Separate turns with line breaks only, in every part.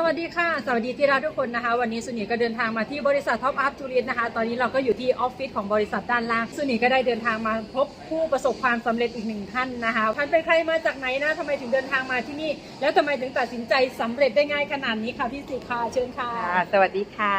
สวัสดีค่ะ สวัสดีที่รักทุกคนนะคะ วันนี้สุนีก็เดินทางมาที่บริษัทท็อปอัพทูริสนะคะ ตอนนี้เราก็อยู่ที่ออฟฟิศของบริษัทด้านล่างสุนีก็ได้เดินทางมาพบผู้ประสบความสำเร็จอีกหนึ่งท่านนะคะท่านเป็นใครมาจากไหนนะทำไมถึงเดินทางมาที่นี่ แล้วทำไมถึงตัดสินใจสำเร็จได้ง่ายขนาดนี้ค่ะพี่สิค่ะเชิญค่ะ
สวัสดีค่ะ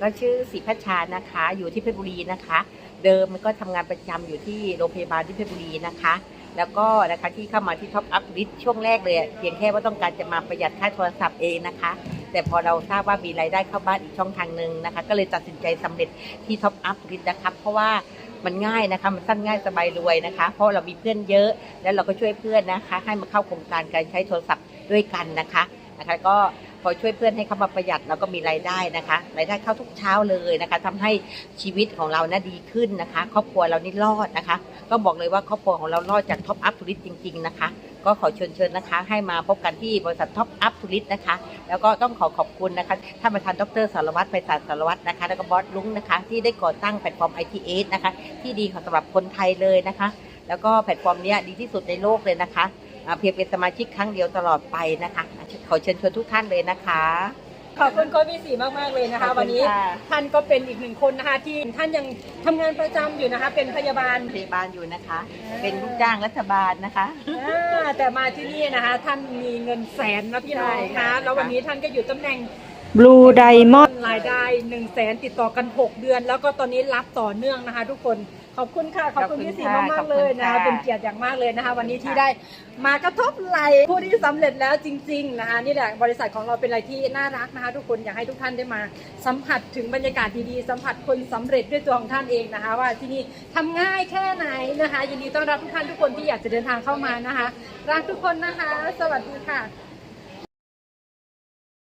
ก็ชื่อสิพัชชานะคะ อยู่ที่เพชรบุรีนะคะ เดิมก็ทำงานประจำอยู่ที่โรงพยาบาลที่เพชรบุรีนะคะ แล้วก็นะคะที่เข้ามาที่ท็อปอัพลิสช่วงแรกเลยเพียงแค่ว่าต้องการจะมาประหยัดค่าโทรศัพท์เองนะคะ แต่พอเราทราบว่ามีรายได้เข้าบ้านอีกช่องทางหนึ่งนะคะ ก็เลยตัดสินใจสำเร็จที่ท็อปอัพลิสนะคะเพราะว่ามันง่ายนะคะมันสั้นง่ายสบายรวยนะคะ เพราะเรามีเพื่อนเยอะ แล้วเราก็ช่วยเพื่อนนะคะ ให้มาเข้าโครงการการใช้โทรศัพท์ด้วยกันนะคะนะคะก็ พอช่วยเพื่อนให้เขามาประหยัดเราก็มีรายได้นะคะรายได้เข้าทุกเช้าเลยนะคะทำให้ชีวิตของเรานะดีขึ้นนะคะ ครอบครัวเรานี่รอดนะคะ ก็บอกเลยว่าครอบครัวของเรารอดจากท็อปอัพทูริสจริง ๆ นะคะก็ขอเชิญเชิญนะคะให้มาพบกันที่บริษัทท็อปอัพทูริสนะคะ แล้วก็ต้องขอขอบคุณนะคะท่านประธานดรสารวัตรไปศาสตร์สารวัตรนะคะ แล้วก็บอสลุงนะคะ ที่ได้ก่อตั้งแพลตฟอร์ม ITS นะคะ ที่ดีขอสำหรับคนไทยเลยนะคะ แล้วก็แพลตฟอร์มนี้ดีที่สุดในโลกเลยนะคะ เพียงเป็นสมาชิกครั้งเดียวตลอดไปนะคะ ขอเชิญชวนทุกท่านเลยนะคะ
ขอบคุณโค้ชพี่สีมาก ๆ เลยนะคะ
ขอบคุณ
วันนี้
ค่ะ
ท่านก็เป็นอีกหนึ่งคนนะคะที่ท่านยังทำงานประจำอยู่นะคะ เป็นพยาบาล
พยาบาลอยู่นะคะ เป็นลูกจ้างรัฐบาลนะคะ
อ่าแต่มาที่นี่นะคะ ท่านมีเงินแสนนะพี่น้อง
ใช่ค่ะ
นะแล้ววันนี้ท่านก็อยู่ตำแหน่ง
Blue Diamond
รายได้1นึ่งแสนติดต่อกัน 6 เดือน แล้วก็ตอนนี้รับต่อเนื่องนะคะ ทุกคนขอบคุณค่ะขอบคุณพี่สีมากๆเลยนะคะเป็นเกียรติอย่างมากเลยนะคะ วันนี้ที่ได้มากระทบไหลผู้ที่สำเร็จแล้วจริง ๆ นะคะนี่แหละบริษัทของเราเป็นอะไรที่น่ารักนะคะ ทุกคนอยากให้ทุกท่านได้มา สัมผัสถึงบรรยากาศดีๆสัมผัสคนสำเร็จด้วยตัวของท่านเองนะคะ ว่าที่นี่ทำง่ายแค่ไหนนะคะยินดีต้อนรับทุกท่านทุกคนที่อยากจะเดินทางเข้ามานะคะรักทุกคนนะคะ สวัสดีค่ะ